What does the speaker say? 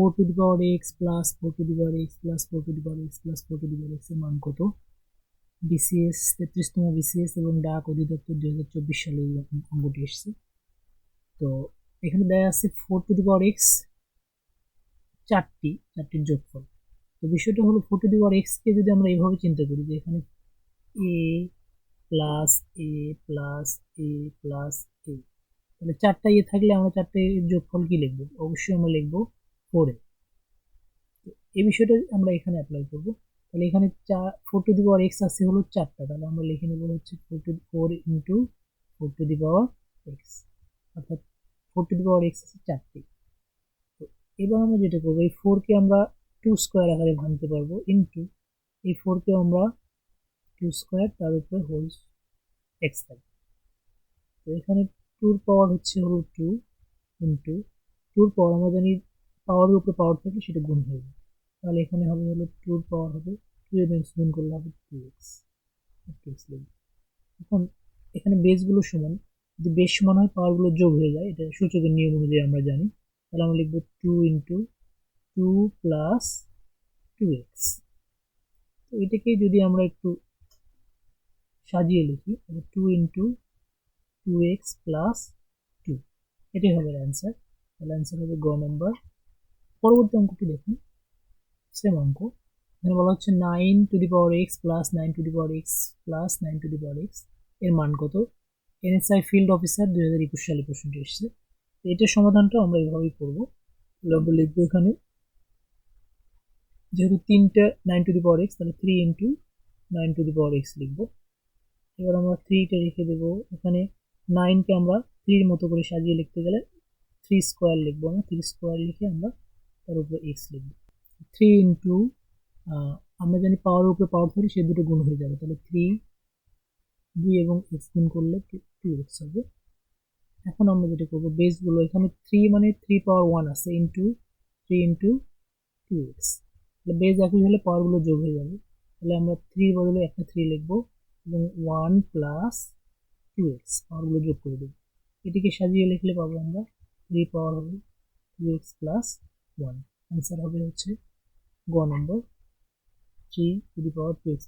Four to the power x plus four to the power x plus four to the power x plus four to the power এক্সের মান কত BCS তেত্রিশতম BCS এবং ডাক অধিদপ্তর দুই হাজার চব্বিশ সালে এই অঙ্কটি এসছে। তো এখানে দেয়া আছে four to the power x চারটি, চারটির যোগফল। তো বিষয়টা হলো ফোর টু দি পাওয়ার এক্সকে যদি আমরা এইভাবে চিন্তা করি যে এখানে a plus a plus a plus a তাহলে চারটা ইয়ে থাকলে আমরা চারটে যোগফল কি লিখব? অবশ্যই আমরা লিখব ফোরে এই বিষয়টা আমরা এখানে অ্যাপ্লাই করব। তাহলে এখানে চার four to the power x আছে হলো চারটা। তাহলে আমরা লিখে নেব হচ্ছে four to four into four to the power x অর্থাৎ four to the power x আছে চারটি। তো এবার আমরা যেটা করব, এই ফোরকে আমরা টু স্কোয়ার আকারে ভাঙতে পারব ইন্টু এই ফোরকে আমরা টু স্কোয়ার তার উপরে হোল এক্স থাকবে। তো এখানে টুর পাওয়ার হচ্ছে হলো টু ইন্টু টুর পাওয়ার আমরা জানি পাওয়ারের উপরে পাওয়ার থাকলে সেটা গুণ হয়ে যাবে তাহলে এখানে হবে হলো টুর পাওয়ার হবে টু এর এক্স গুণ করলে হবে টু এক্স এক্স লিখবে এখন এখানে বেসগুলো সমান। যদি বেস সমান হয় পাওয়ারগুলো যোগ হয়ে যায়, এটা সূচকের নিয়ম অনুযায়ী আমরা জানি। তাহলে আমরা লিখব two into two plus two x তো এটাকে যদি আমরা একটু সাজিয়ে লিখি two into two x plus two এটাই হবে অ্যান্সার তাহলে অ্যান্সার হবে গ নম্বর পরবর্তী অঙ্কটি দেখুন। সেম অঙ্ক। এখানে বলা হচ্ছে nine to the power x plus nine to the power x plus nine to the power এক্সের মান কত? এনএসআই ফিল্ড অফিসার দুই হাজার একুশ সালে প্রশ্নটি এসেছে। তো এটার সমাধানটা আমরা এইভাবেই করব। আমরা লিখব এখানে, যেহেতু তিনটা nine to the power x তাহলে three into nine to the power x লিখব। এবার আমরা থ্রিটা রেখে দেবো। এখানে নাইনকে আমরা থ্রির মতো করে সাজিয়ে লিখতে গেলে থ্রি স্কোয়ার লিখব। আমরা থ্রি স্কোয়ার লিখে আমরা তার উপরে এক্স লিখব। থ্রি ইন্টু আমরা জানি পাওয়ারের উপরে পাওয়ার থাকলে সে দুটো গুণ হয়ে যাবে। তাহলে থ্রি দুই এবং এক্স গুণ করলে টু এক্স হবে। এখন আমরা যেটা করব বেসগুলো এখানে থ্রি মানে থ্রি পাওয়ার ওয়ান আছে into three into two x তাহলে বেস একই হলে পাওয়ারগুলো যোগ হয়ে যাবে। তাহলে আমরা থ্রির বদলে একটা থ্রি লিখব এবং ওয়ান প্লাস টু এক্স পাওয়ারগুলো যোগ করে দেবো। এটিকে সাজিয়ে লিখলে পাবো আমরা থ্রি পাওয়ার হবে two x plus one answer হবে হচ্ছে গ নম্বর three to the power two x